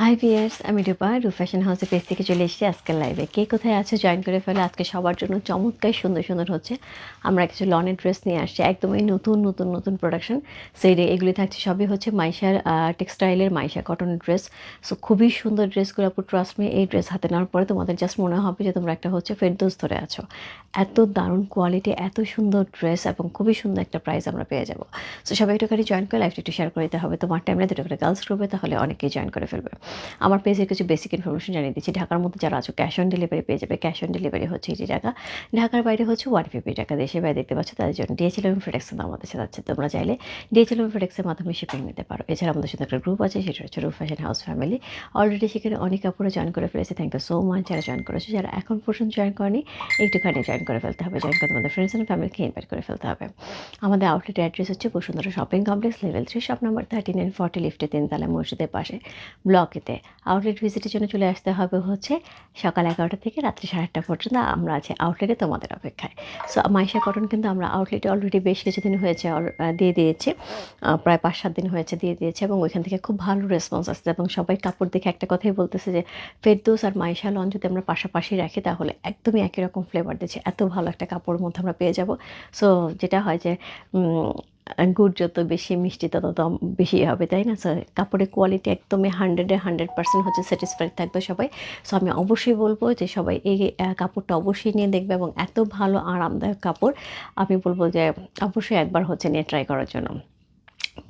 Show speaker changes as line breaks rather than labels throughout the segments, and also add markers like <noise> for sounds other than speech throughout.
High viewers আমি রূপা রু fashion হাউসে পেজ থেকে চলে এসেছি আজকের লাইভে কে কোথায় আছে জয়েন করে ফেলে? আজকে সবার জন্য চমৎকার, সুন্দর সুন্দর হচ্ছে। আমরা কিছু লনের ড্রেস নিয়ে আসছি। একদমই নতুন নতুন নতুন প্রোডাকশন সেই এগুলি থাকছে, সবই হচ্ছে মাইশার টেক্সটাইলের মাইশা কটনের ড্রেস সো খুবই সুন্দর ড্রেসগুলো আপু ট্রাস্ট মি এই ড্রেস হাতে নেওয়ার পরে তোমাদের জাস্ট মনে হবে যে তোমরা একটা হচ্ছে ফেরদোস ধরে আছো। এত দারুণ কোয়ালিটি এত সুন্দর ড্রেস এবং খুবই সুন্দর একটা প্রাইস আমরা পেয়ে যাব। সো সবাই একটুখানি জয়েন করে লাইফটা একটু শেয়ার করে দিতে হবে। তোমার টাইমে দুটো করে গার্লস গ্রুপে তাহলে অনেকেই জয়েন করে ফেলবে। আমার পেজে কিছু বেসিক ইনফরমেশন জানিয়ে দিচ্ছি। ঢাকার মধ্যে যারা আছো ক্যাশ অন ডেলিভারি পেয়ে যাবে। ক্যাশ অন ডেলিভারি হচ্ছে এই যে টাকা। ঢাকার বাইরে হচ্ছে ওয়ান ফিফটি টাকা দেশে বাইরে দেখতে পাচ্ছ তাদের জন্য ডিএচএল এবং ফেডেক্সের আমাদের সাথে আছে। তোমরা চাইলে ডিএচএল এবং ফেডেক্সের মাধ্যমে শিপিং নিতে পারো। এছাড়া আমাদের সাথে একটা গ্রুপ আছে, সেটা হচ্ছে Rup fashion house family already সেখানে অনেক কাপড়ে জয়েন করে ফেলেছে। থ্যাংক ইউ সো মাচ যারা জয়েন করেছে। যারা এখন পর্যন্ত জয়েন করেনি, একটুখানি জয়েন করে ফেলতে হবে। জয়েন করে তোমাদের ফ্রেন্ডস অ্যান্ড ফ্যামিলিকে ইনভাইট করে ফেলতে হবে। আমাদের আউটলেট অ্যাড্রেস হচ্ছে Bashundhara shopping complex level three shop number thirty nine forty লিফটে তিনতলা মসজিদের পাশে। ব্লকেতে আউটলেট ভিজিটের জন্য চলে আসতে হবে হচ্ছে সকাল এগারোটা থেকে রাত্রি সাড়ে আটটা পর্যন্ত আমরা আছি আউটলেটে তোমাদের অপেক্ষায়। সো মাইশা কটন কিন্তু আমরা আউটলেটে অলরেডি বেশ কিছুদিন হয়েছে দিয়ে দিয়েছি। প্রায় পাঁচ সাত দিন হয়েছে দিয়ে দিয়েছে এবং ওইখান থেকে খুব ভালো রেসপন্স আসছে এবং সবাই কাপড় দেখে একটা কথাই বলতেছে যে, ফেরদোস আর মাইশা লন যদি আমরা পাশাপাশি রাখি তাহলে একদমই একই রকম ফ্লেভার দিচ্ছে। এত ভালো একটা কাপড়ের মধ্যে আমরা পেয়ে যাব। সো যেটা হয় যে গুড় যত বেশি মিষ্টি তত বেশি হবে, তাই না? স্যার কাপড়ের কোয়ালিটি একদমই হান্ড্রেডে হান্ড্রেড পার্সেন্ট হচ্ছে স্যাটিসফাইড থাকবে সবাই। সো আমি অবশ্যই বলব যে সবাই এই কাপড়টা অবশ্যই নিয়ে দেখবে এবং এত ভালো আরামদায়ক কাপড় আমি বলব যে অবশ্যই একবার হচ্ছে নিয়ে ট্রাই করার জন্য।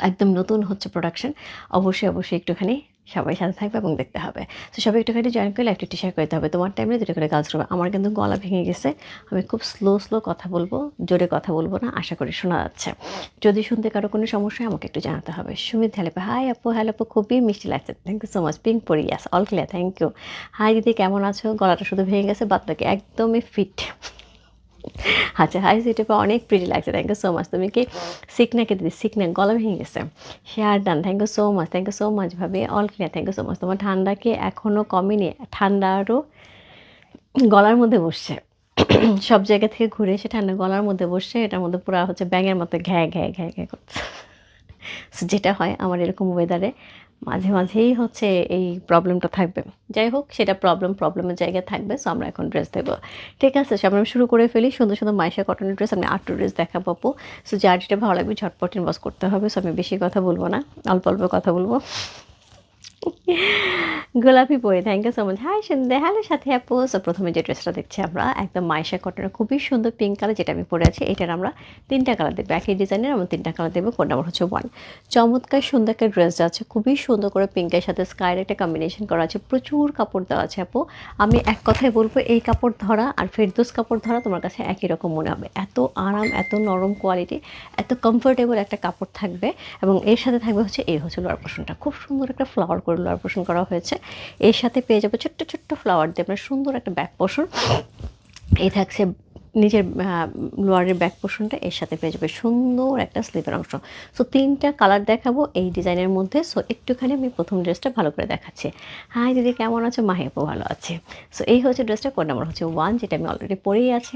একদম নতুন হচ্ছে প্রোডাকশন অবশ্যই অবশ্যই একটুখানি সবাই সাথে থাকবে এবং দেখতে হবে। তো সবাই একটুখানি জয়েন করে লাইফটা টি শেয়ার করতে হবে। তোমার টাইমে দুটো করে গাছ করবে। আমার কিন্তু গলা ভেঙে গেছে। আমি খুব স্লো স্লো কথা বলব, জোরে কথা বলব না, আশা করি শোনা যাচ্ছে। যদি শুনতে কারও কোনো সমস্যা আমাকে একটু জানাতে হবে। সুমিত হ্যালেপা হাই আপু হ্যালো আপু, খুবই মিষ্টি লাগছে। Thank you so much pink পরি yes all clear thank you hi দিদি, কেমন আছো? গলাটা শুধু ভেঙে গেছে বাদ একদমই ফিট আচ্ছা হাই সিটেপা অনেক প্রিটি লাগছে। থ্যাংক ইউ সো মাচ তুমি কি সিকনাকে দিদি? সিকনা গলা ভেঙে গেছে। Share done thank you so much thank you so much ভাবে। All clear thank you so much তোমার ঠান্ডা কি এখনও কমেনি। ঠান্ডা আরও গলার মধ্যে বসছে। সব জায়গা থেকে ঘুরে এসে ঠান্ডা গলার মধ্যে বসছে। এটার মধ্যে পুরো হচ্ছে ব্যাঙের মতো ঘ্যা ঘ্যা ঘ্যা ঘ্যা করছে। যেটা হয় আমার এরকম ওয়েদারে মাঝে মাঝেই হচ্ছে এই প্রবলেমটা থাকবে। যাই হোক, সেটা প্রবলেম প্রবলেমের জায়গায় থাকবে সো আমরা এখন ড্রেস দেবো। ঠিক আছে সব আমরা শুরু করে ফেলি। সুন্দর সুন্দর মাইশা কটনের ড্রেস আমি আটটু ড্রেস দেখা পাবো সো যার যেটা ভালো লাগবে, ঝটপট ইনভাস করতে হবে সো আমি বেশি কথা বলব না, অল্প অল্প কথা বলব। <laughs> গোলাপি পরে thank you so much hi সন্ধে হ্যালো সাথে আপু. সো প্রথমে যে ড্রেসটা দেখছি আমরা, একদম মাইশা কটনের খুবই সুন্দর পিঙ্ক কালার যেটা আমি পরে আছি, এটার আমরা তিনটা কালার দেবো একই ডিজাইনের আমরা তিনটা কালার দেবো কোড নাম্বার হচ্ছে ওয়ান চমৎকার সুন্দর একটা ড্রেস আছে, খুবই সুন্দর করে পিঙ্কের সাথে স্কাইয়ের একটা কম্বিনেশন করা আছে। প্রচুর কাপড় দেওয়া আছে আপু। আমি এক কথায় বলব, এই কাপড় ধরা আর ফেরদোস কাপড় ধরা তোমার কাছে একই রকম মনে হবে। এত আরাম, এত নরম কোয়ালিটি এত কমফোর্টেবল একটা কাপড় থাকবে এবং এর সাথে থাকবে হচ্ছে এই হচ্ছে লোয়ার পোর্শনটা খুব সুন্দর একটা ফ্লাওয়ার করে লোয়ার পোর্শন করা হয়েছে। এর সাথে পেয়ে যাব ছোট্ট ছোট্ট ফ্লাওয়ার দিয়ে আপনার সুন্দর একটা ব্যাক পোর্শন এই থাকছে নিজের লোয়ারের ব্যাক পোর্শনটা এর সাথে পেয়ে যাবে সুন্দর একটা স্লিপের অংশ। সো তিনটা কালার দেখাবো এই ডিজাইনের মধ্যে। সো একটুখানি আমি প্রথম ড্রেসটা ভালো করে দেখাচ্ছি। হাই দিদি, কেমন আছো? মাহিপু ভালো আছে। সো এই হচ্ছে ড্রেসটা কোড নাম্বার হচ্ছে ওয়ান যেটা আমি অলরেডি পরেই আছি।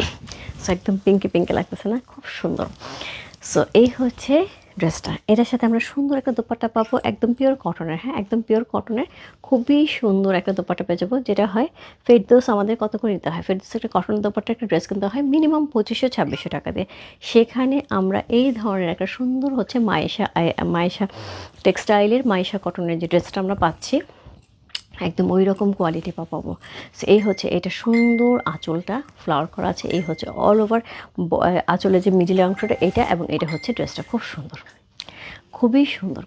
<coughs> সো একদম পিঙ্কি পিঙ্কি লাগতেছে না? খুব সুন্দর। সো এই হচ্ছে ড্রেসটা এটার সাথে আমরা সুন্দর একটা দোপাট্টা পাবো, একদম পিওর কটনের হ্যাঁ? একদম পিওর কটনের খুবই সুন্দর একটা দোপাট্টা পেয়ে যাব, যেটা হয় ফেরদোস আমাদের কত করে নিতে হয়? ফেরদোস একটা কটনের দোপাট্টা, একটা ড্রেস কিনতে হয় মিনিমাম পঁচিশশো ছাব্বিশশো টাকা দিয়ে। সেখানে আমরা এই ধরনের একটা সুন্দর হচ্ছে মায়েশা মায়েশা টেক্সটাইলের মায়েশা কটনের যে ড্রেসটা আমরা পাচ্ছি একদম ওই রকম কোয়ালিটি পাবো। সো এই হচ্ছে, এটা সুন্দর আঁচলটা ফ্লাওয়ার করা আছে, এই হচ্ছে অল ওভার আঁচলের যে মিডিল অংশটা, এটা এবং এটা হচ্ছে ড্রেসটা খুব সুন্দর। খুবই সুন্দর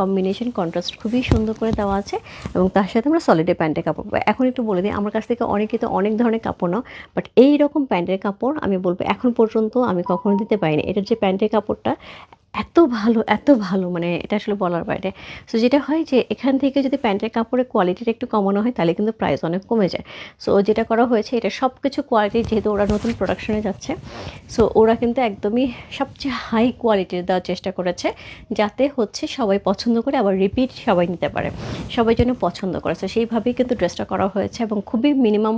কম্বিনেশন কন্ট্রাস্ট খুবই সুন্দর করে দেওয়া আছে এবং তার সাথে আমরা সলিডে প্যান্টের কাপড় পাবো। এখন একটু বলে দিই, আমার কাছ থেকে অনেকে তো অনেক ধরনের কাপড় নাও বাট এই রকম প্যান্টের কাপড় আমি বলব, এখন পর্যন্ত আমি কখনো দিতে পারিনি। এটার যে প্যান্টের কাপড়টা এত ভালো এত ভালো মানে এটা আসলে বলার বাইরে। সো যেটা হয় যে, এখান থেকে যদি প্যান্টের কাপড়ের কোয়ালিটিটা একটু কমানো হয়, তাহলে কিন্তু প্রাইস অনেক কমে যায়। সো যেটা করা হয়েছে, এটা সব কিছু কোয়ালিটি যেহেতু ওরা নতুন প্রোডাকশনে যাচ্ছে সো ওরা কিন্তু একদমই সবচেয়ে হাই কোয়ালিটির দেওয়ার চেষ্টা করেছে, যাতে হচ্ছে সবাই পছন্দ করে, আবার রিপিট সবাই নিতে পারে। সবাই যেন পছন্দ করে। সো সেইভাবেই কিন্তু ড্রেসটা করা হয়েছে এবং খুবই মিনিমাম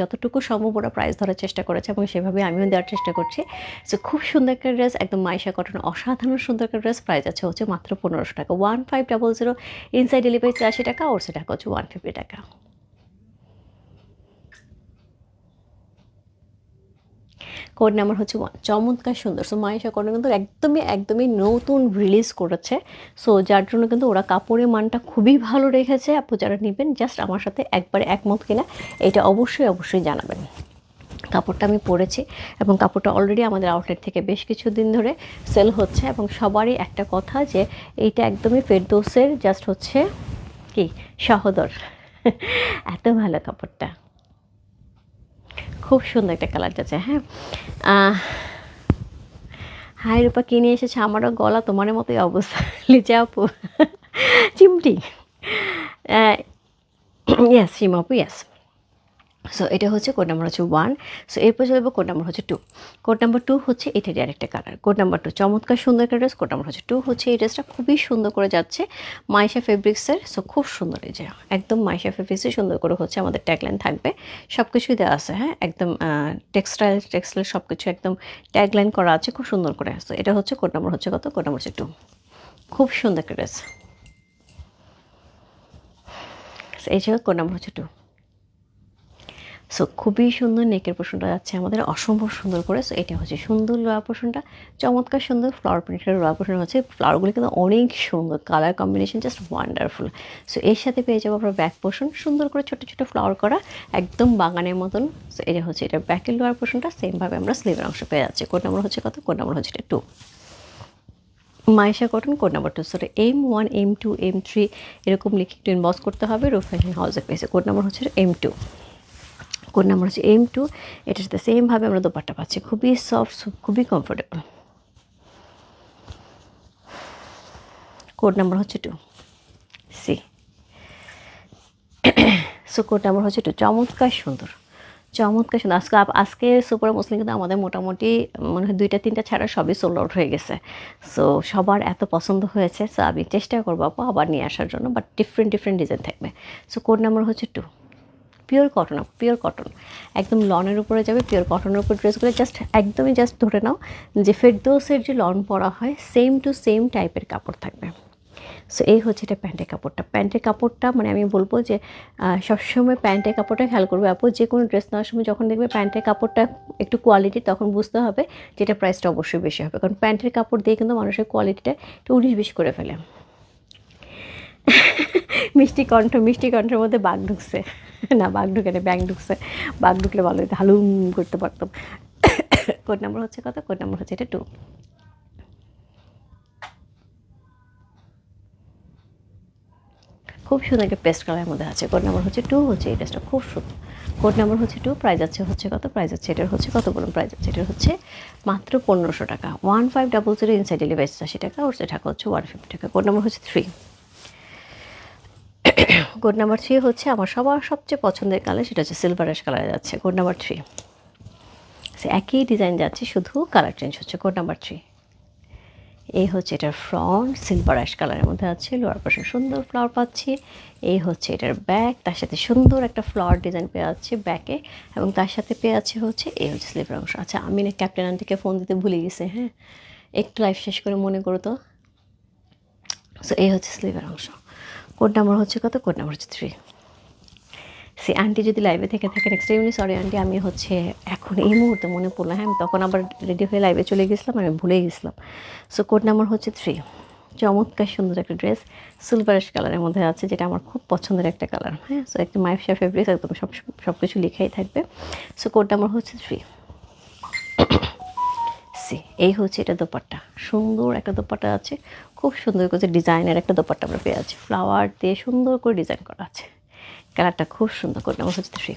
যতটুকু সম্ভব ওরা প্রাইস ধরার চেষ্টা করেছে এবং সেভাবে আমিও দেওয়ার চেষ্টা করছি। সো খুব সুন্দর একটা ড্রেস একদম মাইশা কটন অসাধারণ অসাধারণ সুন্দর একটা ড্রেস প্রাইস আছে, হচ্ছে মাত্র পনেরোশো টাকা। One five double zero inside delivery চারশি টাকা ওর টাকা হচ্ছে ওয়ান ফিফটি টাকা। কোড নাম্বার হচ্ছে ওয়ান চমৎকার সুন্দর। সো মায়েশা কোড কিন্তু একদমই একদমই নতুন রিলিজ করেছে। সো যার জন্য কিন্তু ওরা কাপড়ের মানটা খুবই ভালো রেখেছে। আপনি যারা নেবেন জাস্ট আমার সাথে একবারে একমত কিনা, এটা অবশ্যই অবশ্যই জানাবেন। কাপড়টা আমি পরেছি এবং কাপড়টা অলরেডি আমাদের আউটলেট থেকে বেশ কিছু দিন ধরে সেল হচ্ছে এবং সবারই একটা কথা যে এইটা একদমই ফেরদৌসের জাস্ট হচ্ছে কি? সহদর <laughs> এত ভালো কাপড়টা। খুব সুন্দর একটা কালার যাচ্ছে হ্যাঁ? হাই রূপা কিনে এসেছে? আমারও গলা তোমার মতোই অবস্থা। <laughs> লিচা আপু। <laughs> চিমটি। ইয়াস সীমা <clears throat> আপু ইয়াস সো এটা হচ্ছে কোড নাম্বার হচ্ছে ওয়ান সো এরপর চলে কোড নাম্বার হচ্ছে টু কোড নাম্বার টু হচ্ছে এটারই আরেকটা কালার কোড নাম্বার টু চমৎকার সুন্দর একটা ড্রেস কোড নাম্বার হচ্ছে টু হচ্ছে এই ড্রেসটা খুবই সুন্দর করে যাচ্ছে মাইশা ফেব্রিক্সের সো খুব সুন্দর এই যে, একদম মাইশা ফেব্রিক্সের সুন্দর করে হচ্ছে আমাদের ট্যাগলাইন থাকবে। সব কিছুই দেওয়া আছে হ্যাঁ? একদম টেক্সটাইল টেক্সটাইল সব কিছু একদম ট্যাগলাইন করা আছে, খুব সুন্দর করে। সো এটা হচ্ছে কোড নাম্বার হচ্ছে কত? কোড নাম্বার হচ্ছে টু খুব সুন্দর একটা ড্রেস এই যে কোড নাম্বার হচ্ছে টু সো খুবই সুন্দর নেকের পোষণটা যাচ্ছে আমাদের, অসম্ভব সুন্দর করে। সো এটা হচ্ছে সুন্দর লোয়া পোষণটা চমৎকার সুন্দর ফ্লাওয়ার প্রিন্টের লোয়া পোষণ হচ্ছে। ফ্লাওয়ারগুলো কিন্তু অনেক সুন্দর colour combination just wonderful so এর সাথে পেয়ে যাব আমরা ব্যাক পোষণ সুন্দর করে ছোটো ছোটো ফ্লাওয়ার করা, একদম বাগানের মতন। সো এটা হচ্ছে, এটা ব্যাকের লোয়ার পোষণটা সেমভাবে আমরা স্লিভের অংশ পেয়ে যাচ্ছি। কোড নাম্বার হচ্ছে কত? কোড নাম্বার হচ্ছে এটা two Maisha cotton code number two sorry M one M two M three এরকম লিখে একটু ইনবক্স করতে হবে। রুফ ফ্যাশন পেয়েছে। কোড নাম্বার হচ্ছে এম টু কোড নাম্বার হচ্ছে এম টু। এটার সাথে সেমভাবে আমরা দোপাট্টা পাচ্ছি। খুবই সফট খুবই কমফোর্টেবল কোড নাম্বার হচ্ছে two C so code number হচ্ছে টু চমৎকার সুন্দর। চমৎকার সুন্দর। আজকে আজকে সুপার মুসলিম কিন্তু আমাদের মোটামুটি, মনে হয় দুইটা, তিনটা ছাড়া সবই সোল্ড আউট হয়ে গেছে। সো সবার এত পছন্দ হয়েছে। সো আমি চেষ্টা করব আপু আবার নিয়ে আসার জন্য বাট ডিফারেন্ট ডিফারেন্ট ডিজাইন থাকবে। সো কোড নাম্বার হচ্ছে two pure cotton pure cotton একদম লনের উপরে যাবে পিওর কটনের উপর ড্রেসগুলো জাস্ট একদমই জাস্ট ধরে নাও যে ফেরদৌসের যে লন পরা হয় সেম টু সেম টাইপের কাপড় থাকবে। সো এই হচ্ছে এটা প্যান্টের কাপড়টা। প্যান্টের কাপড়টা মানে আমি বলব যে সবসময় প্যান্টের কাপড়টা খেয়াল করবে আপু, যে কোনো ড্রেস নেওয়ার সময় যখন দেখবে প্যান্টের কাপড়টা একটু কোয়ালিটি তখন বুঝতে হবে যেটা প্রাইসটা অবশ্যই বেশি হবে। কারণ প্যান্টের কাপড় দিয়ে কিন্তু মানুষের কোয়ালিটিটা একটু উনিশ বিশ করে ফেলে। মিষ্টি কণ্ঠ, মিষ্টি কণ্ঠের মধ্যে বাঘ ঢুকছে। না, বাঘ ঢুকে না ব্যাং ঢুকছে। বাঘ ঢুকলে ভালো হতো হালুম করতে পারতাম। কোড নাম্বার হচ্ছে কত? কোড নাম্বার হচ্ছে এটা টু খুব সুন্দর একটা পেস্ট কালারের মধ্যে আছে। কোড নাম্বার হচ্ছে টু হচ্ছে এই ড্রেসটা খুব সুন্দর। কোড নাম্বার হচ্ছে টু প্রাইস আছে হচ্ছে কত? প্রাইস আছে এটার হচ্ছে কত বলুন? প্রাইস আছে এটার হচ্ছে মাত্র পনেরোশো টাকা। One five double zero inside delivery আশি টাকা, ওর টাকা হচ্ছে ওয়ান ফিফটি টাকা। কোড নাম্বার হচ্ছে থ্রি কোড নাম্বার থ্রি হচ্ছে আমার সবার সবচেয়ে পছন্দের কালার সেটা হচ্ছে সিলভার কালারে যাচ্ছে কোড নাম্বার থ্রি সে একই ডিজাইন যাচ্ছে, শুধু কালার চেঞ্জ হচ্ছে কোড নাম্বার থ্রি এই হচ্ছে এটার ফ্রন্ট সিলভার অ্যাশ কালারের মধ্যে আছে লোয়ার পাশে সুন্দর ফ্লাওয়ার পাচ্ছি। এই হচ্ছে এটার ব্যাক তার সাথে সুন্দর একটা ফ্লাওয়ার ডিজাইন পেয়ে যাচ্ছে ব্যাকে এবং তার সাথে পেয়ে আছে হচ্ছে এই হচ্ছে স্লিভের অংশ। আচ্ছা আমি না ক্যাপ্টেন আন্টিকে ফোন দিতে ভুলে গেছি হ্যাঁ? একটু লাইফ শেষ করে মনে করো তো। সো এই হচ্ছে স্লিভের অংশ। কোড নাম্বার হচ্ছে কত? কোড নাম্বার হচ্ছে থ্রি সে আন্টি যদি লাইভে থেকে থাকে থাকেন এক্সট্রিমলি সরি আন্টি আমি হচ্ছে এখন এই মুহূর্তে মনে পড়ল হ্যাঁ আমি তখন আবার রেডি হয়ে লাইভে চলে গেছিলাম, আমি ভুলে গেছিলাম। সো কোড নাম্বার হচ্ছে থ্রি চমৎকার সুন্দর একটা ড্রেস সিলভারিশ কালারের মধ্যে আছে, যেটা আমার খুব পছন্দের একটা কালার হ্যাঁ? সো একটা মাইফশা ফেব্রিক একদম সব সব কিছু লেখাই থাকবে। সো কোড নাম্বার হচ্ছে থ্রি সি <coughs> এই হচ্ছে এটা দোপাট্টা। সুন্দর একটা দোপাট্টা আছে খুব সুন্দর করে ডিজাইনের একটা দোপাট্টা আমরা পেয়ে আছি ফ্লাওয়ার দিয়ে সুন্দর করে ডিজাইন করা আছে। কালারটা খুব সুন্দর কোড নাম্বার হচ্ছে থ্রি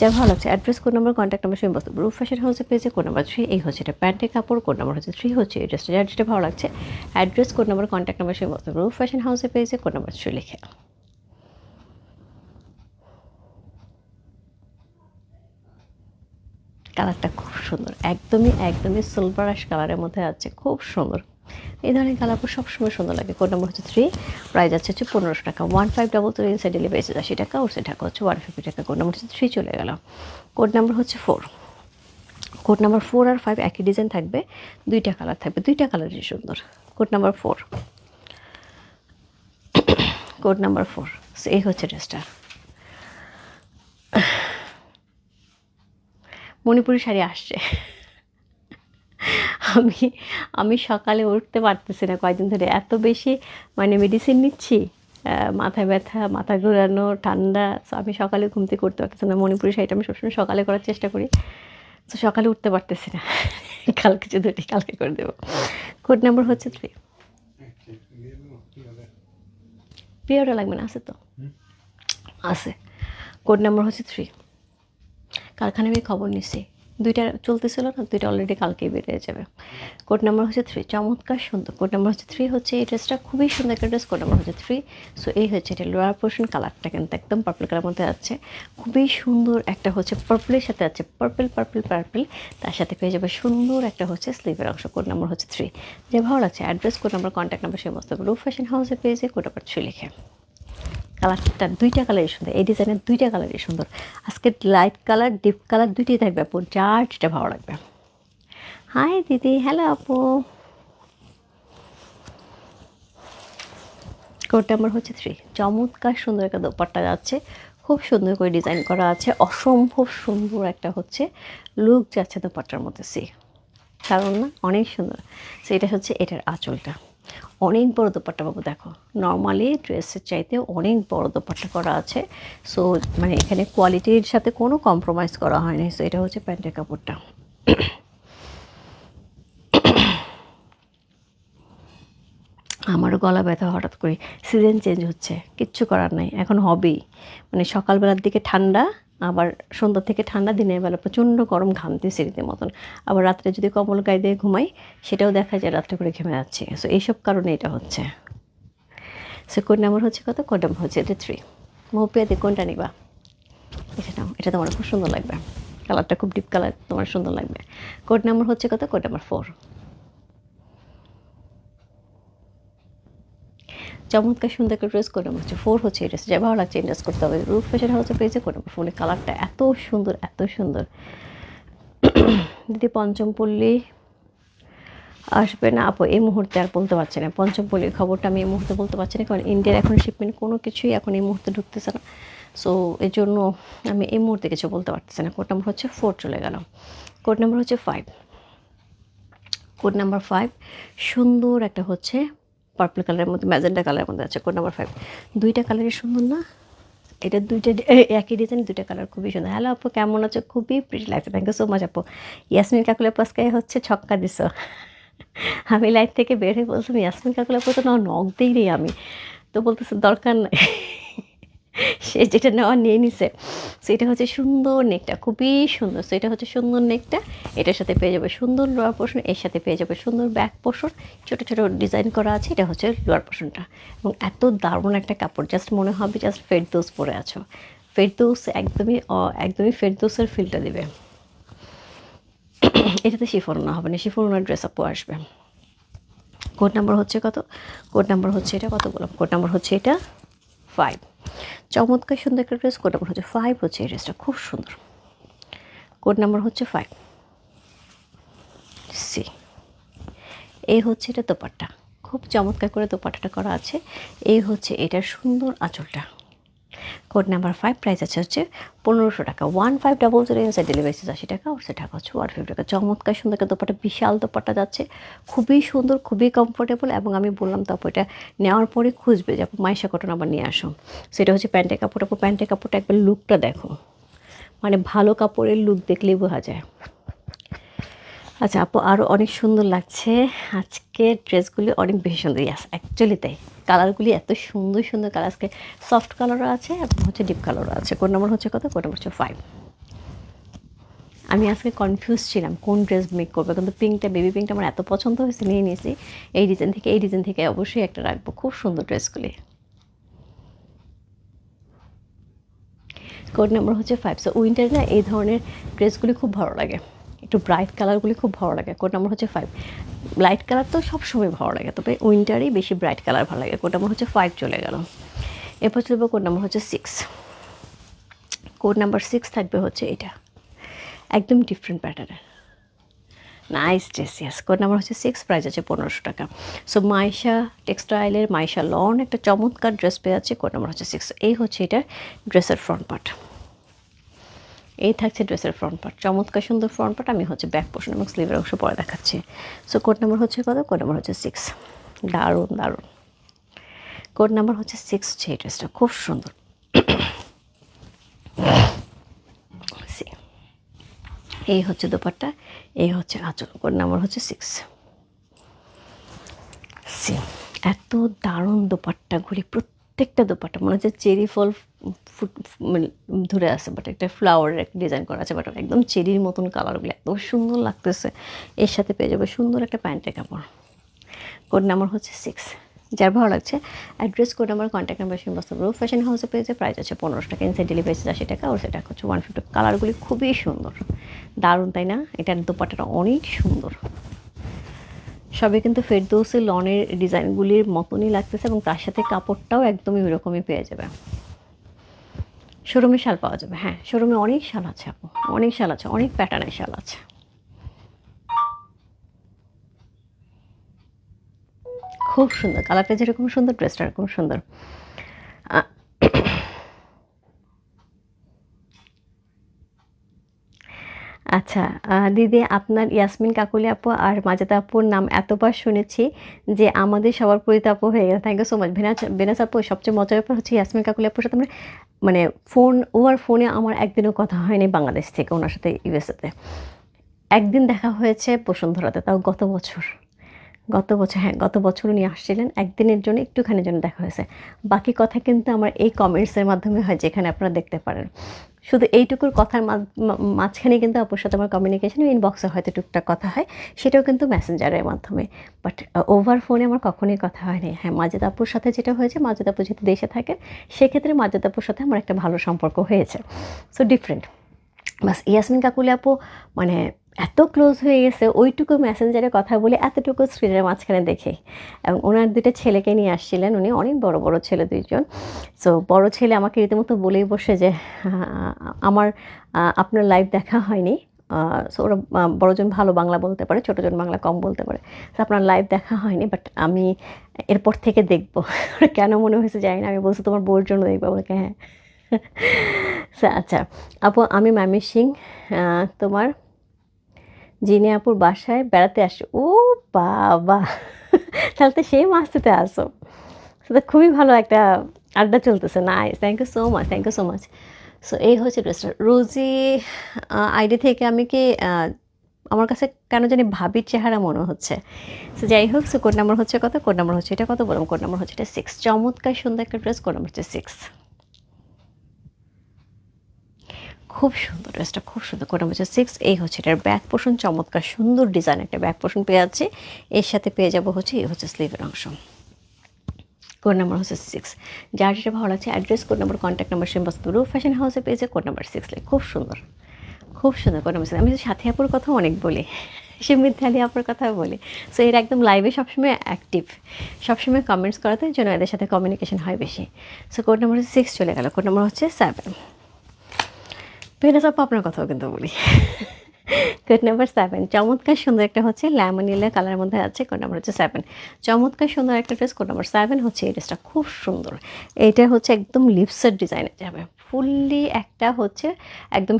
যা ভালো লাগছে। অ্যাড্রেস কোন নম্বর কন্ট্যাক্ট নাম্বার সঙ্গে বস্তু রুফ ফ্যাশন হাউসে পেয়েছে কোন নাম্বার থ্রি এই হচ্ছে এটা প্যান্টের কাপড় কোন নাম্বার হচ্ছে থ্রি হচ্ছে এই ড্রেসটা যার যেটা ভালো লাগছে অ্যাড্রেস কোন নাম্বার কন্ট্যাক্ট নাম্বার সঙ্গে বস্তু রুফ ফ্যাশন হাউসে পেয়েছে কোড নাম্বার থ্রি লিখে। কালারটা খুব সুন্দর। একদমই একদমই সিলভার কালারের মধ্যে আছে। খুব সুন্দর। এই ধরনের কালারগুলো সবসময় সুন্দর লাগে। কোড নাম্বার হচ্ছে থ্রি প্রাইস আছে হচ্ছে পনেরোশো টাকা। One five double three inside delivery আশি টাকা ওর টাকা হচ্ছে ওয়ান ফিফটি টাকা। কোড নম্বর হচ্ছে থ্রি চলে গেল। কোড নাম্বার হচ্ছে ফোর কোড নাম্বার ফোর আর ফাইভ একই ডিজাইন থাকবে। দুইটা কালার থাকবে। দুইটা কালারই সুন্দর। Code number four code number four এই হচ্ছে ড্রেসটা। মণিপুরি শাড়ি আসছে। আমি আমি সকালে উঠতে পারতেছি না কয়েকদিন ধরে। এত বেশি মানে মেডিসিন নিচ্ছি মাথায় ব্যথা মাথা ঘোরানো ঠান্ডা আমি সকালে ঘুম থেকে উঠতে পারতেছি না। মণিপুরি শাড়িটা আমি সবসময় সকালে করার চেষ্টা করি। তো সকালে উঠতে পারতেছি না। <laughs> কালকে যদি উঠি কালকে করে দেবো। কোড নাম্বার হচ্ছে থ্রি পিওরটা লাগবে না আছে তো? আছে। কোড নাম্বার হচ্ছে থ্রি কারখানায় আমি খবর নিছি দুইটা চলতেছিল না, দুইটা অলরেডি কালকেই বেরিয়ে যাবে। কোড নাম্বার হচ্ছে থ্রি চমৎকার সুন্দর। কোড নাম্বার হচ্ছে থ্রি হচ্ছে এই ড্রেসটা খুবই সুন্দর একটা ড্রেস কোড নাম্বার হচ্ছে থ্রি সো এই হচ্ছে এটা লোয়ার পোর্শন কালারটা কিন্তু একদম পার্পল কালার মধ্যে আছে। খুবই সুন্দর একটা হচ্ছে পার্পলের সাথে আছে পার্পল পার্পল পার্পল তার সাথে পেয়ে যাবে সুন্দর একটা হচ্ছে স্লিভের অংশ কোড নাম্বার হচ্ছে থ্রি যে ভালো লাগছে address code number contact number সমস্ত রূপ ফ্যাশন হাউসে পেয়েছে কোড নাম্বার থ্রি লিখে। কালারটা দুইটা কালারই সুন্দর, এই ডিজাইনের দুইটা কালারই সুন্দর। আজকে লাইট কালার ডিপ কালার দুইটাই থাকবে আপু, যার যেটা ভালো লাগবে। হাই দিদি হ্যালো আপু। কোড নাম্বার হচ্ছে থ্রি চমৎকার সুন্দর একটা দোপাট্টা যাচ্ছে, খুব সুন্দর করে ডিজাইন করা আছে, অসম্ভব সুন্দর একটা হচ্ছে লুক যাচ্ছে দোপাট্টার মধ্যে সি কারণ না? অনেক সুন্দর। সো এটা হচ্ছে এটার আঁচলটা। অনেক বড় দোপাট্টা দেখো নর্মালি ড্রেসের চাইতে অনেক বড় দোপাট্টা করা আছে। সো মানে এখানে কোয়ালিটির সাথে কোনো কম্প্রোমাইজ করা হয়নি। সো এটা হচ্ছে প্যান্টের কাপড়টা। আমারও গলা ব্যথা হঠাৎ করে। সিজন চেঞ্জ হচ্ছে। কিচ্ছু করার নাই। এখন হবেই। মানে সকালবেলার দিকে ঠান্ডা আবার সন্ধ্যা থেকে ঠান্ডা দিনের বেলা প্রচণ্ড গরম ঘামতে সিঁড়িতে মতন। আবার রাত্রে যদি কমল গায়ে দিয়ে ঘুমাই, সেটাও দেখা যায় রাত্রে করে ঘেমে যাচ্ছে। সো এইসব কারণে এটা হচ্ছে। সো কোড নাম্বার হচ্ছে কত? কোড নাম্বার হচ্ছে এটা থ্রি মৌপিয়াতে কোনটা নিবা? এটা নাও, এটা তোমার খুব সুন্দর লাগবে। কালারটা খুব ডিপ কালার তোমার সুন্দর লাগবে। কোড নাম্বার হচ্ছে কত? কোড নাম্বার ফোর চমৎকার সুন্দর করে ড্রেস করে হচ্ছে ফোর হচ্ছে এই ড্রেস যা ভালো লাগছে এই ড্রেস করতে হবে। রুফ ফ্যাশন হাউসে পেয়েছে করে ফোনের কালারটা এত সুন্দর এত সুন্দর। দিদি, পঞ্চম পল্লী আসবে না আপু, এই মুহূর্তে আর বলতে পারছি না। পঞ্চম পল্লীর খবরটা আমি এই মুহূর্তে বলতে পারছি না, কারণ ইন্ডিয়ার এখন শিপমেন্ট কোনো কিছুই এখন এই মুহূর্তে ঢুকতেছে না। সো এই জন্য আমি এই মুহূর্তে কিছু বলতে পারতেছি না। কোড নাম্বার হচ্ছে ফোর চলে গেল। কোড নাম্বার হচ্ছে ফাইভ কোড নাম্বার ফাইভ সুন্দর একটা হচ্ছে পার্পল কালারের মধ্যে ম্যাজেন্ডা কালারের মধ্যে আছে কোড নাম্বার ফাইভ দুইটা কালারই সুন্দর না? এটা দুইটা একই ডিজাইন দুইটা কালার খুবই সুন্দর। হ্যালো আপু, কেমন আছো? খুবই প্রিটি লাগছে থ্যাংক ইউ সো মাচ আপু। ইয়াসমিন কাকুলা পাস্কায় হচ্ছে ছক্কা দিস আমি লাইফ থেকে বের হয়ে বলছিলাম ইয়াসমিন কাকুলা তো নক দিই রে আমি। তো বলতেছে, দরকার নাই। <laughs> সে যেটা নেওয়া নিয়ে নিছে। সেটা হচ্ছে সুন্দর নেকটা খুবই সুন্দর। সেটা হচ্ছে সুন্দর নেকটা এটার সাথে পেয়ে যাবে সুন্দর লোয়ার পোর্শন এর সাথে পেয়ে যাবে সুন্দর ব্যাক পোর্শন ছোটো ছোটো ডিজাইন করা আছে, এটা হচ্ছে লোয়ার পোর্শনটা এবং এত দারুণ একটা কাপড় জাস্ট মনে হবে জাস্ট ফেরদৌস পরে আছো। ফেরদৌস একদমই একদমই ফেরদৌসের ফিলটা দেবে। <coughs> এটাতে শিফন না হবে না শিফন ড্রেস আপও আসবে। কোড নাম্বার হচ্ছে কত? কোড নাম্বার হচ্ছে এটা কত বললাম? কোড নাম্বার হচ্ছে এটা ফাইভ। চমৎকার সুন্দর একটা ড্রেস কোড নাম্বার হচ্ছে ফাইভ হচ্ছে এই ড্রেসটা, খুব সুন্দর। কোড নাম্বার হচ্ছে ফাইভ সি এই হচ্ছে এটা দোপাট্টা। খুব চমৎকার করে দোপাট্টাটা করা আছে। এই হচ্ছে এটার সুন্দর আঁচলটা। কোড নাম্বার ফাইভ প্রাইস আছে হচ্ছে পনেরোশো টাকা। One five double zero inside delivery আশি টাকা, ওর টাকা হচ্ছে ওয়ান ফাইভ টাকা। চমৎকার সুন্দর একটা দোপাটা, বিশাল দোপাটা যাচ্ছে। খুবই সুন্দর, খুবই কমফোর্টেবল এবং আমি বললাম তারপর এটা নেওয়ার পরে খুঁজবে যে মাইশা কটন আবার নিয়ে আসো। সেটা হচ্ছে প্যান্টের কাপড়। প্যান্টের কাপড়টা একবার লুকটা দেখো। মানে ভালো কাপড়ের লুক দেখলেই বোঝা যায়। আচ্ছা আপু আরও অনেক সুন্দর লাগছে। আজকে ড্রেসগুলি অনেক বেশি সুন্দর। ইয়াস অ্যাকচুয়ালি তাই। কালারগুলি এত সুন্দর সুন্দর কালার আজকে সফট কালারও আছে এবং হচ্ছে ডিপ কালারও আছে। কোন নম্বর হচ্ছে কত? কোন নম্বর হচ্ছে ফাইভ আমি আজকে কনফিউজ ছিলাম কোন ড্রেস মেক করব। কিন্তু পিঙ্কটা বেবি পিঙ্কটা আমার এত পছন্দ হয়েছে, নিয়ে নিয়েছি। এই ডিজাইন থেকে, এই ডিজাইন থেকে অবশ্যই একটা রাখব। খুব সুন্দর ড্রেসগুলি। কোড নাম্বার হচ্ছে ফাইভ সো উইন্টারে না এই ধরনের ড্রেসগুলি খুব ভালো লাগে। একটু ব্রাইট কালারগুলি খুব ভালো লাগে। কোড নাম্বার হচ্ছে ফাইভ লাইট কালার তো সবসময় ভালো লাগে, তবে উইন্টারেই বেশি ব্রাইট কালার ভালো লাগে। কোড নাম্বার হচ্ছে ফাইভ চলে গেল। এরপর চলবে কোড নাম্বার হচ্ছে সিক্স কোড নাম্বার সিক্স থাকবে হচ্ছে এটা। একদম ডিফারেন্ট প্যাটার্নের nice dress yes code number হচ্ছে সিক্স প্রাইস আছে পনেরোশো টাকা। সো মাইশা টেক্সটাইলের মাইশা লন একটা চমৎকার ড্রেস পেয়ে যাচ্ছে। কোড নাম্বার হচ্ছে সিক্স এই হচ্ছে এটার ড্রেসের ফ্রন্ট পার্ট এই থাকছে ড্রেসের ফ্রন্ট পার্ট চমৎকার সুন্দর ফ্রন্ট পার্ট আমি হচ্ছে ব্যাক পোর্শন এবং স্লিভের অংশ পরে দেখাচ্ছি। সো কোড নাম্বার হচ্ছে কত? কোড নাম্বার হচ্ছে সিক্স দারুণ দারুণ। কোড নাম্বার হচ্ছে সিক্স হচ্ছে এই ড্রেসটা খুব সুন্দর. <coughs> এই হচ্ছে দোপাট্টা, এই হচ্ছে আঁচল। কোড নাম্বার হচ্ছে সিক্স সি এত দারুণ দোপাট্টা ঘুরি প্রত্যেকটা দোপাট্টা, মনে হচ্ছে চেরি ফল ফুট মানে ধরে আছে বাট একটা ফ্লাওয়ারের একটা ডিজাইন করা আছে বাট একদম চেরির মতন কালারগুলো একদম সুন্দর লাগতেছে। এর সাথে পেয়ে যাবে সুন্দর একটা প্যান্টের কাপড়। কোড নাম্বার হচ্ছে সিক্স যার ভালো লাগছে address code number contact number সিম্বাস্ত group fashion হাউসে পেয়েছে প্রাইস আছে পনেরোশো টাকা ইনসাইড ডেলিভারি আশি টাকা, ওর সেটা হচ্ছে ওয়ান ফিফটি কালারগুলি খুবই সুন্দর। দারুণ, তাই না? এটার দোপাটাটা অনেক সুন্দর। সবই কিন্তু ফেরদৌসি লনের ডিজাইনগুলির মতনই লাগতেছে এবং তার সাথে কাপড়টাও একদমই ওইরকমই পেয়ে যাবে। শোরুমে শাল পাওয়া যাবে হ্যাঁ শোরুমে অনেক শাল আছে আপু, অনেক শাল আছে, অনেক প্যাটার্নের শাল আছে। খুব সুন্দর কালারটা যেরকম সুন্দর ড্রেসটা এরকম সুন্দর। আচ্ছা দিদি, আপনার ইয়াসমিন কাকুলি আপু আর মাজেদা আপুর নাম এতবার শুনেছি যে আমাদের সবার পরিতাপ হয়ে গেছে। থ্যাংক ইউ সো মাচ বেনাস আপু সবচেয়ে মজার ব্যাপার হচ্ছে ইয়াসমিন কাকুলি আপুর সাথে মানে ফোন ওভার ফোনে আমার একদিনও কথা হয়নি বাংলাদেশ থেকে ওনার সাথে ইউএসএতে একদিন দেখা হয়েছে বসুন্ধরাতে, তাও গত বছর। গত বছর হ্যাঁ গত বছর উনি আসছিলেন। একদিনের জন্য একটুখানি জন্য দেখা হয়েছে। বাকি কথা কিন্তু আমার এই কমেন্টসের মাধ্যমে হয়, যেখানে আপনারা দেখতে পারেন। শুধু এইটুকুর কথার মাঝখানে কিন্তু আপুর সাথে আমার কমিউনিকেশন ইনবক্সে হয়তো টুকটাক কথা হয়, সেটাও কিন্তু মেসেঞ্জারের মাধ্যমে। বাট ওভার ফোনে আমার কখনোই কথা হয়নি। হ্যাঁ মাজেদ আপুর সাথে যেটা হয়েছে, মাজেদ আপু যেহেতু দেশে থাকে, সেক্ষেত্রে মাজেদ আপুর সাথে আমার একটা ভালো সম্পর্ক হয়েছে। সো ডিফারেন্ট বাস, ইয়াসমিন কাকুলি আপু মানে এত ক্লোজ হয়ে গেছে ওইটুকু মেসেঞ্জারে কথা বলে এতটুকু স্ক্রিনের মাঝখানে দেখে। এবং ওনার দুটো ছেলেকে নিয়ে আসছিলেন উনি অনেক বড় বড় ছেলে দুইজন। সো বড় ছেলে আমাকে রীতিমতো বলেই বসে যে আমার আপনার লাইভ দেখা হয়নি। সো ওরা বড়জন ভালো বাংলা বলতে পারে ছোটোজন বাংলা কম বলতে পারে। তো আপনার লাইভ দেখা হয়নি বাট আমি এরপর থেকে দেখব। <laughs> কেন মনে হয়েছে জানি না আমি বলছি তোমার বউর জন্য দেখব বলে হ্যাঁ। <laughs> আচ্ছা, আপু আমি মামি সিং তোমার জিনে আপুর বাসায় বেড়াতে আসি, ও বাবা। তাহলে তো সেই মাসতে আসো সেটা খুবই ভালো একটা আড্ডা চলতেছে। Nice thank you so much thank you so much so এই হচ্ছে ড্রেসটা। রোজি আইডি থেকে আমি কি আমার কাছে কেন জানি ভাবির চেহারা মনে হচ্ছে। সো যাই হোক সো কোড নাম্বার হচ্ছে কত? কোড নাম্বার হচ্ছে এটা কত বললাম কোড নাম্বার হচ্ছে এটা সিক্স চমৎকার সুন্দর একটা ড্রেস কোড নাম্বার হচ্ছে সিক্স খুব সুন্দর ড্রেসটা, খুব সুন্দর কোটা হচ্ছে সিক্স এই হচ্ছে এটার ব্যাক পোর্শন চমৎকার সুন্দর ডিজাইন একটা ব্যাক পোর্শন পেয়ে যাচ্ছে। এর সাথে পেয়ে যাব হচ্ছে, এই হচ্ছে স্লিভের অংশ। কোড নাম্বার হচ্ছে সিক্স যার যেটা ভালো লাগছে address code number contact number সেম্বাস্তু রূপ ফ্যাশন হাউসে পেয়েছে কোড নাম্বার সিক্স খুব সুন্দর। খুব সুন্দর কোড নাম্বার সিক্স আমি সাথী আপুর কথা অনেক বলি। সে আলী আপুর কথা বলি। সো এর একদম লাইভে সবসময় অ্যাক্টিভ সবসময় কমেন্টস করাতে যেন এদের সাথে কমিউনিকেশন হয় বেশি। সো কোড নাম্বার হচ্ছে সিক্স চলে গেল। কোড নাম্বার হচ্ছে সেভেন পেনাস আপু আপনার কথাও কিন্তু বলি। কোড নাম্বার সেভেন চমৎকার সুন্দর একটা হচ্ছে লেমন ইয়েলো কালারের মধ্যে আছে কোড নাম্বার হচ্ছে সেভেন চমৎকার সুন্দর একটা ড্রেস কোড নাম্বার সেভেন হচ্ছে এই ড্রেসটা খুব সুন্দর। এইটা হচ্ছে একদম লিপসের ডিজাইনে যাবে ফুললি একটা হচ্ছে একদম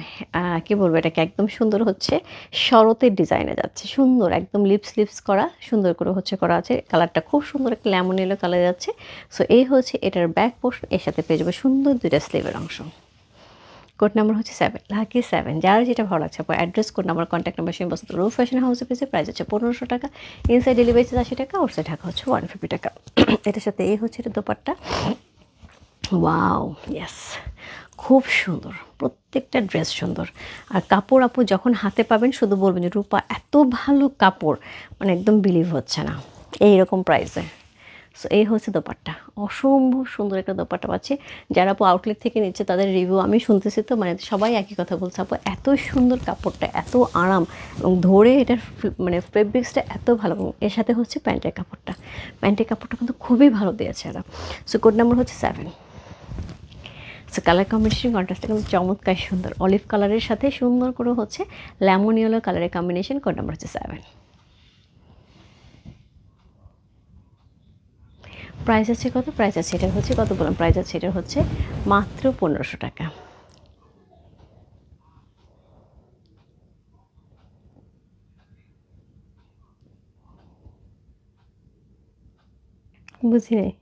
কি বলব এটাকে, একদম সুন্দর হচ্ছে শরতের ডিজাইনে যাচ্ছে। সুন্দর, একদম লিপস লিপস করা, সুন্দর করে হচ্ছে করা আছে। কালারটা খুব সুন্দর একটা লেমন কালার যাচ্ছে। সো এই হচ্ছে এটার ব্যাক পোর্শন এর সাথে পেয়ে যাবে সুন্দর দুইটা স্লিভের অংশ। কোড নাম্বার হচ্ছে সেভেন লাকি সেভেন যার যেটা ভালো লাগছে, আপনার address code number contact number সেই বস্তু রো ফ্যাশন হাউসে পেয়েছে প্রাইস হচ্ছে পনেরোশো টাকা। ইনসাইড ডেলিভারি চার্জ আশি টাকা আউটসাইড টাকা হচ্ছে ওয়ান ফিফটি টাকা। এটার সাথে এই হচ্ছে এটা দোপাট্টা। ওয়াও ইয়েস খুব সুন্দর, প্রত্যেকটা ড্রেস সুন্দর। আর কাপড় আপু যখন হাতে পাবেন, শুধু বলবেন যে, রূপা, এত ভালো কাপড়। মানে একদম বিলিভ হচ্ছে না। এইরকম প্রাইসে সো এই হচ্ছে দোপাট্টা। অসম্ভব সুন্দর একটা দোপাট্টা পাচ্ছি। যারা আপু আউটলেট থেকে নিচ্ছে, তাদের রিভিউ আমি শুনতেছি তো মানে সবাই একই কথা বলছে আপু, এত সুন্দর কাপড়টা, এত আরাম এবং ধরে এটার মানে ফেব্রিক্সটা এত ভালো এর সাথে হচ্ছে প্যান্টের কাপড়টা। প্যান্টের কাপড়টা কিন্তু খুবই ভালো দিয়েছে এরা। সো কোড নাম্বার হচ্ছে সেভেন সো কালার কম্বিনেশন কন্ট্রাস্টটা কিন্তু চমৎকার সুন্দর। অলিভ কালারের সাথে সুন্দর করে হচ্ছে লেমন ইয়েলো কালারের কম্বিনেশন কোড নাম্বার হচ্ছে সেভেন প্রাইস আছে কত? প্রাইস আছে, এটা হচ্ছে কত বললাম? প্রাইস আছে, এটা হচ্ছে মাত্র পনেরোশো টাকা। বুঝি নাই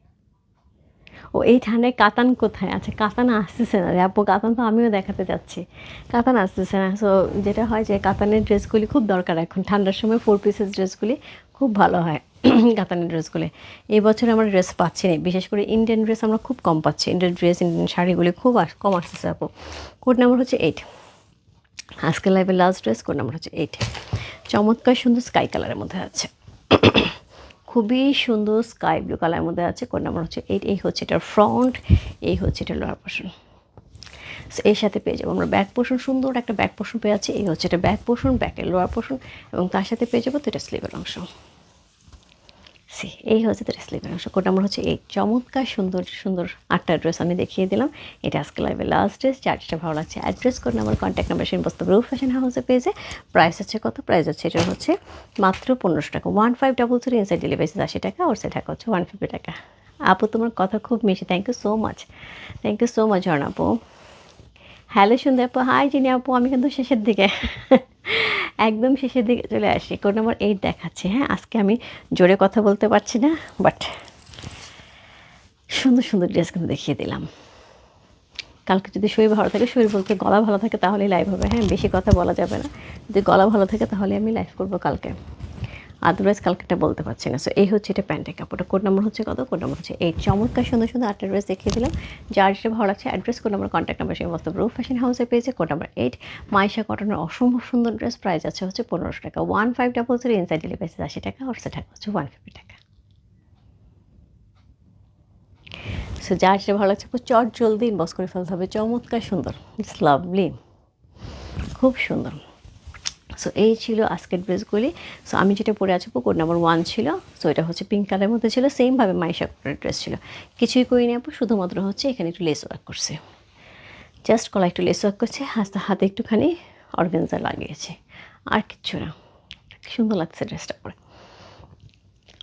ও, এই ঠান্ডায় কাতান কোথায়? আচ্ছা কাতান আসতেছে না রে আপু, কাতান তো আমিও দেখাতে যাচ্ছি। কাতান আসতেছে না। সো যেটা হয় যে, কাতানের ড্রেসগুলি খুব দরকার এখন। ঠান্ডার সময় ফোর পিসের ড্রেসগুলি খুব ভালো হয় <clears throat> কাতানের ড্রেসগুলি এই বছর আমরা ড্রেস পাচ্ছি না বিশেষ করে ইন্ডিয়ান ড্রেস আমরা খুব কম পাচ্ছি। ইন্ডিয়ান ড্রেস ইন্ডিয়ান শাড়িগুলি খুব কম আসতেছে আপু। কোড নাম্বার হচ্ছে এইট আজকে লাইভের লাস্ট ড্রেস কোড নাম্বার হচ্ছে এইট চমৎকার সুন্দর স্কাই কালারের মধ্যে আছে। <clears throat> খুবই সুন্দর স্কাই ব্লু কালারের মধ্যে আছে। কোড নাম্বার হচ্ছে এইট এই হচ্ছে এটার ফ্রন্ট এই হচ্ছে এটার লোয়ার পোর্শন এর সাথে পেয়ে যাব আমরা ব্যাক পোর্শন সুন্দর একটা ব্যাক পোর্শন পেয়ে যাচ্ছি। এই হচ্ছে এটা ব্যাক পোর্শন ব্যাকের লোয়ার পোর্শন এবং তার সাথে পেয়ে যাব তো এটা স্লিভের অংশ। সি, এই হচ্ছে তার স্লিভের অংশ কোড নাম্বার হচ্ছে এই চমৎকার সুন্দর সুন্দর আটটা ড্রেস আমি দেখিয়ে দিলাম। এটা আজকে লাইভে লাস্ট ড্রেস চার্জটা ভালো লাগছে address code number contact number সেই বস্তু রূপ ফ্যাশন হাউসে পেয়েছে প্রাইস হচ্ছে কত? প্রাইস হচ্ছে এটা হচ্ছে মাত্র পনেরোশো টাকা। One five double three inside delivery আশি টাকা ওর সেটা হচ্ছে ওয়ান ফিফটি টাকা। আপু, তোমার কথা খুব মিশে। Thank you so much thank you so much Jharna hello সুন্দর আপু। হাই জিনি আপু। আমি কিন্তু শেষের দিকে। একদম শেষের দিকে চলে আসি। কোড নম্বর এইট দেখাচ্ছে। হ্যাঁ আজকে আমি জোরে কথা বলতে পারছি না বাট সুন্দর সুন্দর ড্রেস কিন্তু দেখিয়ে দিলাম। কালকে যদি শরীর ভালো থাকে, শরীর বলতে গলা ভালো থাকে তাহলেই লাইভ হবে। হ্যাঁ বেশি কথা বলা যাবে না। যদি গলা ভালো থাকে তাহলে আমি লাইভ করব কালকে। আদারওয়াইজ কালকেটা বলতে পারছি না। সো এই হচ্ছে এটা প্যান্টের কাপড়টা কোড নাম্বার হচ্ছে কত? কোড নাম্বার হচ্ছে এই চমৎকার, সুন্দর সুন্দর আটটা ড্রেস দেখিয়ে দিলাম। যার যেটা ভালো লাগছে address code number contact number সেই মতো ব্রু ফ্যাশন হাউসে পেয়েছে। কোড নাম্বার এইট মাইশা কটনের অসম্ভব সুন্দর ড্রেস প্রাইস আছে হচ্ছে পনেরোশো টাকা। One five double three inside delivery আশি টাকা আর সেটা হচ্ছে ওয়ান ফিফটি টাকা। সো যার যেটা ভালো লাগছে খুব চট জলদি ইনবক্স করে ফেলতে হবে। চমৎকার, সুন্দর। ইটস লাভলি খুব সুন্দর। সো এই ছিল আজকের ড্রেসগুলি। সো আমি যেটা পরে আছি কোড নাম্বার ওয়ান ছিল। সো এটা হচ্ছে পিঙ্ক কালারের মধ্যে ছিল সেমভাবে মাইশা কাপড়ের ড্রেস ছিল। কিছুই করিনি আপু, শুধুমাত্র হচ্ছে এখানে একটু লেস ওয়ার্ক করছে। জাস্ট কলা একটু লেস ওয়ার্ক করছে, হাতে হাতে একটুখানি অর্গেনজা লাগিয়েছে। আর কিচ্ছু না। সুন্দর লাগছে ড্রেসটা পরে।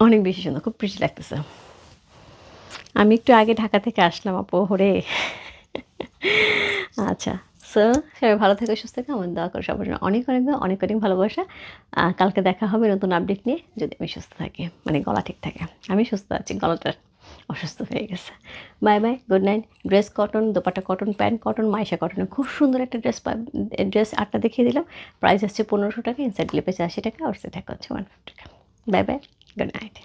অনেক বেশি সুন্দর, খুব প্রিটি লাগতেছে। আমি একটু আগে ঢাকা থেকে আসলাম আপু হরে আচ্ছা। সো সবাই ভালো থেকে, সুস্থ থেকে। আমার দোয়া করে সবার জন্য অনেক অনেক অনেক অনেক ভালোবাসা। কালকে দেখা হবে নতুন আপডেট নিয়ে। যদি আমি সুস্থ থাকি মানে গলা ঠিক থাকে। আমি সুস্থ আছি, গলাটা অসুস্থ হয়ে গেছে। Bye bye good night dress cotton dupatta cotton pant cotton Maisha কটনের খুব সুন্দর একটা ড্রেস ড্রেস আটটা দেখিয়ে দিলাম। প্রাইস আসছে পনেরোশো টাকা ইনসাইড লিপেছে আশি টাকা আর সেটা হচ্ছে ওয়ান ফিফটি টাকা। Bye bye good night